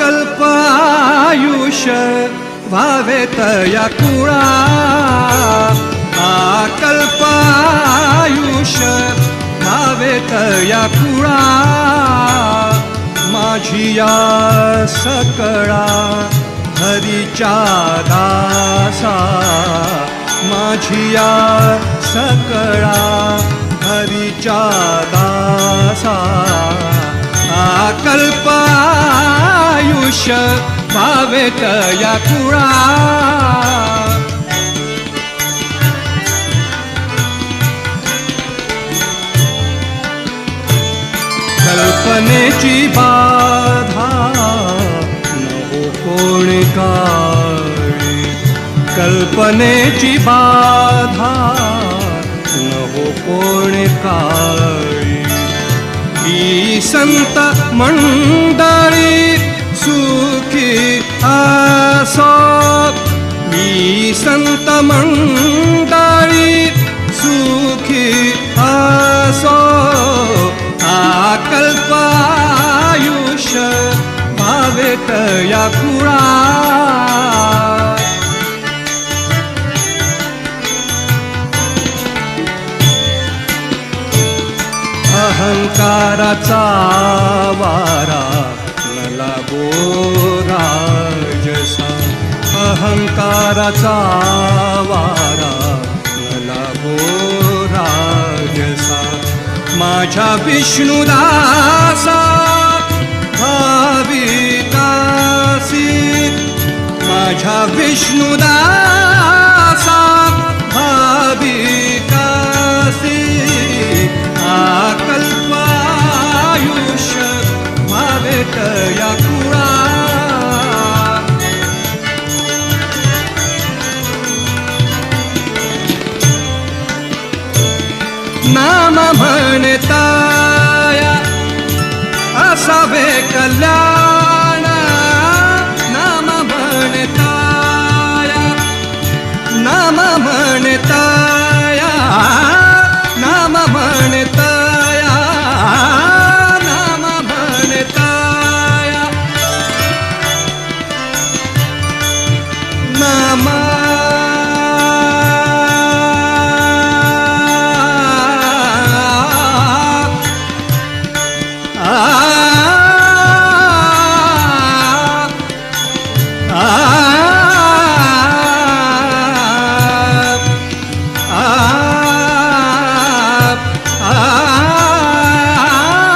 कल्प आयुष व्हावे तया कुळा. आकल्प आयुष व्हावे तया कुळा. माझी या सकळा हरीच्या दासा. माझी या सकळा हरीच्या दासा. आकल्प आयुष्य भावेत या कुळा. कल्पनेची बाधा नको कोण काळी. कल्पनेची बाधा नको कोण काळी. ही संत मंडळी संत मंडळी सुखी असो. आकल्प आयुष्य भावेत या कुळा. अहंकाराचा वारा न लागो. अहंकाराचा वारा मला राजसा माझ्या विष्णुदासा भावितासी माझ्या विष्णुदा नाम म्हणताया असावे कल्याण